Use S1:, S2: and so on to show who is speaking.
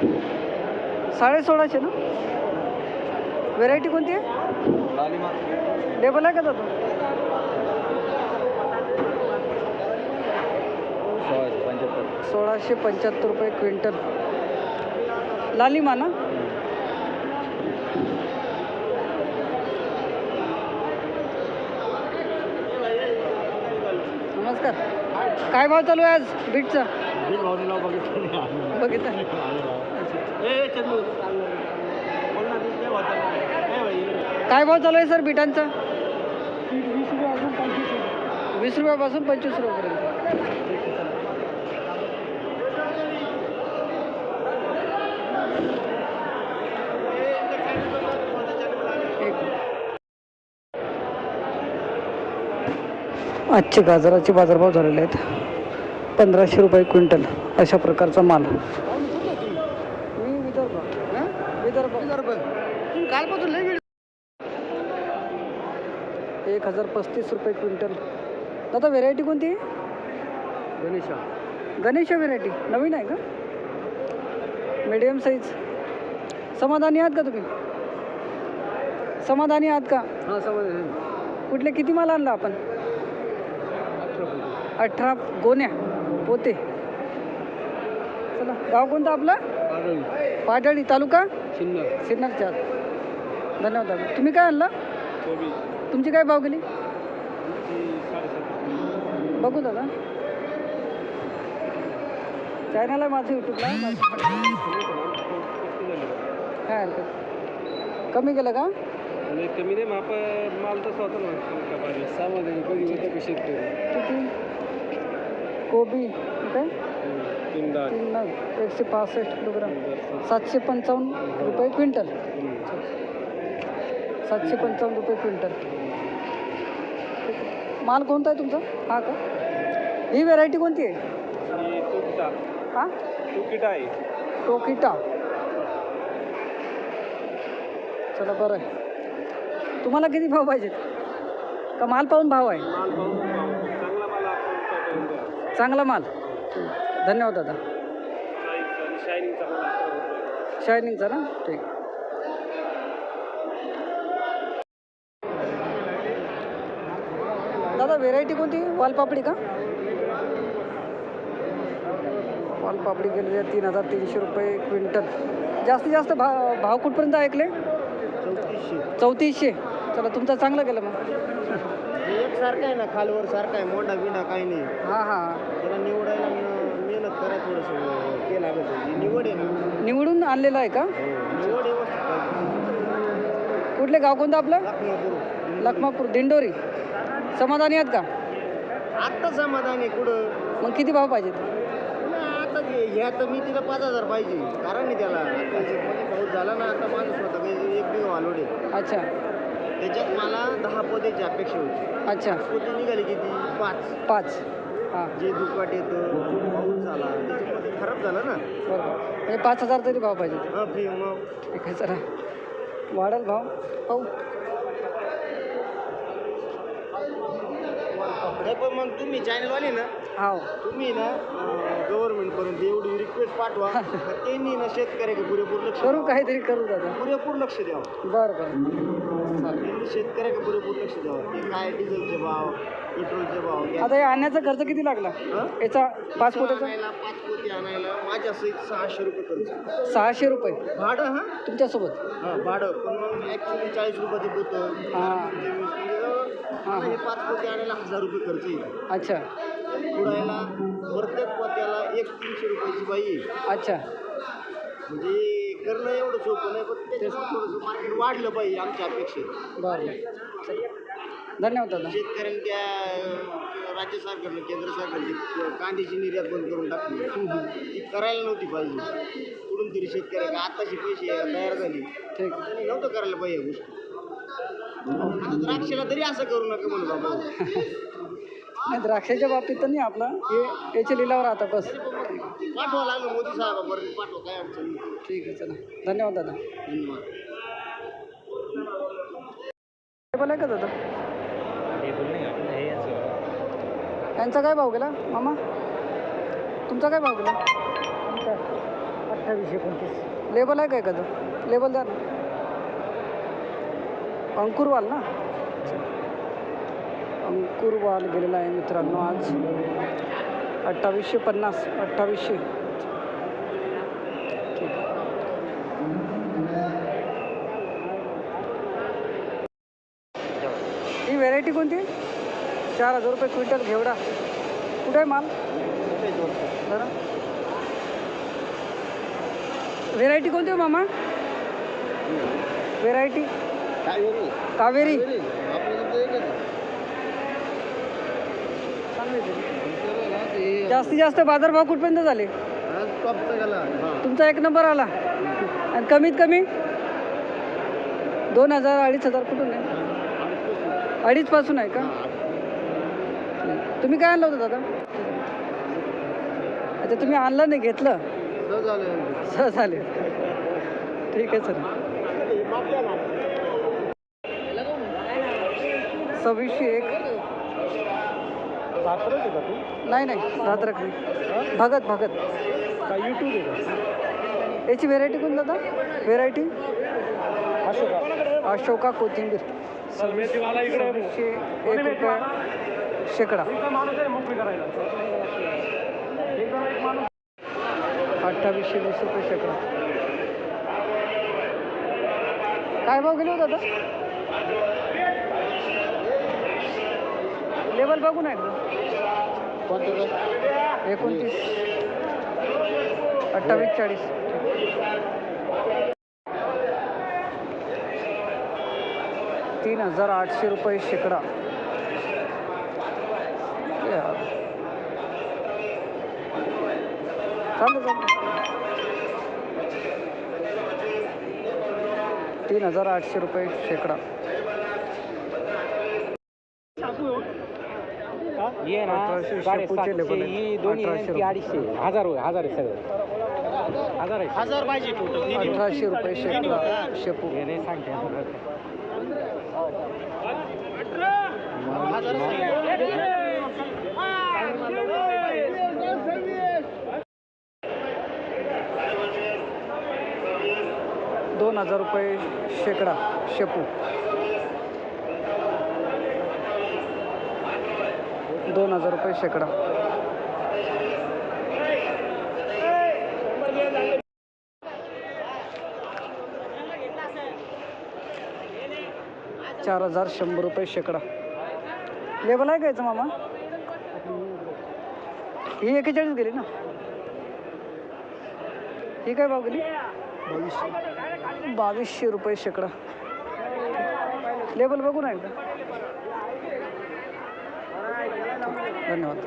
S1: साडे सोळाशे ना? व्हेरायटी कोणती आहे? लेबल आहे का दादा सोळाशे पंच्याहत्तर रुपये क्विंटल. लालिमा ना? नमस्कार. काय भाव चालू आहे आज? बीटचा? बघितलं काय भाव चालू आहे सर बिटांचा? वीस रुपयापासून पंचवीस रुपयापर्यंत. आजचे गाजराचे बाजारभाव झालेले आहेत. पंधराशे रुपये क्विंटल अशा प्रकारचा माल. एक हजार पस्तीस रुपये क्विंटल. दादा व्हेरायटी कोणती? आहे
S2: गणेशा.
S1: गणेश व्हेरायटी नवीन आहे का? मीडियम साईज समाधानी आहात का तुम्ही? समाधानी आहात का?
S2: हां
S1: कुठले किती माल आणला आपण? अठरा गोण्या. पोते. चला गाव कोणतं आपलं? पाटळी तालुका? सिन्नरच्या आत. धन्यवाद दादा. तुम्ही काय आणलं? तुमची काय भाव गेली बघू दादा. चॅनल आहे माझं यूट्यूबला काय हरकत कमी केलं का?
S2: कमी नाही माप माल तसा होता ना होतं. शेतकरी
S1: किती? कोबी काय
S2: तीन
S1: नग एकशे पासष्ट किलोग्राम. सातशे पंचावन्न रुपये क्विंटल. सातशे पंचावन्न रुपये क्विंटल. माल कोणता आहे तुमचा? हा का? ही व्हेरायटी कोणती आहे? हा
S2: तुकिटा. आहे.
S1: टोकिटा. चला बरं आहे. तुम्हाला किती भाव पाहिजेत? का माल पाहून भाव आहे
S2: माल पाहून चांगला माल आपण द्या
S1: चांगला माल. धन्यवाद दादा.
S2: शायनिंगचा
S1: ना? ठीक. दादा व्हेरायटी कोणती? वालपापडी का? वालपापडी गेलेली आहे तीन हजार तीनशे रुपये क्विंटल. जास्तीत जास्त भाव भाव कुठपर्यंत ऐकले?
S2: चौतीसशे
S1: चौतीसशे. चला तुमचा चांगलं गेला मग.
S2: एक सारखा आहे ना खालवर सारखा आहे मोठा बिंडा काही नाही.
S1: हां हां.
S2: त्याला निवडायला मेहनत करा थोडंसं ते लागत आहे. जी निवड आहे ना.
S1: निवडून आणलेलं आहे का?
S2: निवड व्यवस्थित पाहिजे.
S1: कुठले गाव कोणतं आपलं?
S2: लखनपूर.
S1: लखमापूर दिंडोरी. समाधानी आहेत का?
S2: आत्ता समाधान आहे कुठं?
S1: मग किती भाव पाहिजेत?
S2: नाही, आता ते- ह्या तर मी तिला पाच हजार पाहिजे. कारण नाही त्याला. आता शेतमध्ये पाऊस झाला ना आता माझं स्वतः काही एक बिघा वालोडे
S1: अच्छा.
S2: त्याच्यात मला दहा पोत्याची अपेक्षा होती.
S1: अच्छा.
S2: पोती निघाली किती पाच.
S1: पाच. हां.
S2: जे दुकाट येतं पाऊस झाला त्याच्यामध्ये खराब झालं ना.
S1: बरोबर. म्हणजे पाच हजार तरी भाव पाहिजे.
S2: हा फी मग.
S1: ठीक आहे चला वाढेल भाव. पाहू.
S2: नाही पण मग तुम्ही चॅनलवाले ना.
S1: हाव.
S2: तुम्ही ना गव्हर्नमेंटपर्यंत एवढी रिक्वेस्ट पाठवा. त्यांनी ना शेतकऱ्याकडे पुरेपूर लक्ष
S1: करू काहीतरी करू दादा.
S2: पुरेपूर लक्ष द्यावं.
S1: बरं बरं. चालेल.
S2: शेतकऱ्याकडे पुरेपूर लक्ष द्यावं? ते काय डिझेलचे भाव पेट्रोलचे भाव
S1: आता या आणण्याचा खर्च किती लागला?
S2: हं?
S1: याचा पाच पोत्याचा?
S2: आणायला पाच पोती आणायला माझ्या सहित सहाशे रुपये खर्च.
S1: सहाशे रुपये?
S2: भाडं हा?
S1: तुमच्यासोबत?
S2: हा भाडं. पण मग ॲक्च्युली चाळीस रुपयाचे पोतं.
S1: हां.
S2: मला हे पाच पोते आणायला हजार रुपये खर्च येईल.
S1: अच्छा.
S2: पुढायला प्रत्येक पोत्याला एक तीनशे रुपयाची बाई.
S1: अच्छा.
S2: म्हणजे करणं एवढं सोपं नाही पण त्याच्यात थोडंसं मार्केट वाढलं पाहिजे आमच्या अपेक्षेत.
S1: बरं. धन्यवाद दादा.
S2: शेतकऱ्यांनी त्या अं, राज्य सरकारनं केंद्र सरकारची कांद्याची निर्यात बंद करून टाकली. ती करायला नव्हती पाहिजे. कुठून तरी शेतकऱ्याला आताचे पैसे तयार झाली.
S1: ठीक.
S2: त्यांनी नव्हतं करायला पाहिजे या गोष्टी. आता द्राक्षाला तरी असं करू नका म्हणून बाबा.
S1: नाही द्राक्षाच्या बाबतीत तर नाही आपला. हे याच्या लिलावर आता बस.
S2: पाठवा लागलं मोदी साहेबापर्यंत पाठवा काय अडचण नाही.
S1: ठीक आहे चला. धन्यवाद दादा.
S2: धन्यवाद.
S1: टेबल आहे का दादा? यांचा काय भाव गेला मामा? तुमचा काय भाव गेला? अठ्ठावीस एकोणतीस. लेबल आहे काय का लेबल द्या ना. अंकुरवाल ना? अंकुरवाल गेलेला आहे मित्रांनो आज. अठ्ठावीसशे पन्नास अठ्ठावीसशे. ही व्हेरायटी कोणती? चार हजार रुपये क्विंटल घेवडा. कुठे आहे माल? बरं. व्हेरायटी कोणती हो मामा? व्हेरायटी कावेरी. चांगली. जास्तीत जास्त बाजारभाव कुठपर्यंत झाले? तुमचा एक नंबर आला. आणि कमीत कमी? दोन हजार अडीच हजार कुठून आहे? अडीच पासून आहे का? तुम्ही काय आणलं होतं दादा? अच्छा तुम्ही आणलं नाही घेतलं? सहज आले ठीक आहे सर सव्वीसशे एक. नाही नाही रात्रक नाही भगत भगत.
S2: युट्यूब आहे
S1: याची व्हेरायटी कोण दादा व्हेरायटी अशोका. कोथिंबीर. सव्वीसशे एक रुपया शेकडा अठ्ठावीसशे वीस रुपये शेकडा. काय भाव गेले हो दादा लेबल बघू ना. एकदा
S2: कोणतं
S1: एकोणतीस. अठ्ठावीस चाळीस. तीन हजार आठशे रुपये शेकडा. यार. तीन हजार आठशे रुपये शेकडा.
S3: ये ना
S1: अठराशे
S3: साडेसातशे. ही दोन्ही आहे
S1: अठराशे
S3: ती अडीचशे. हजार होय हजार आहे सगळं. हजार आहे.
S2: हजार पाहिजे टोटल
S1: अठराशे रुपये शेकडा शेपू.
S3: हे नाही सांगते
S1: दोन हजार रुपये शेकडा शेपू. दोन हजार रुपये शेकडा. चार हजार शंभर रुपये शेकडा. लेबल आहे का मामा? ही एकेचाळीस गेली ना? ही काय भाव गेली? बावीसशे. रुपये शेकडा. लेबल बघू ना एकदा धन्यवाद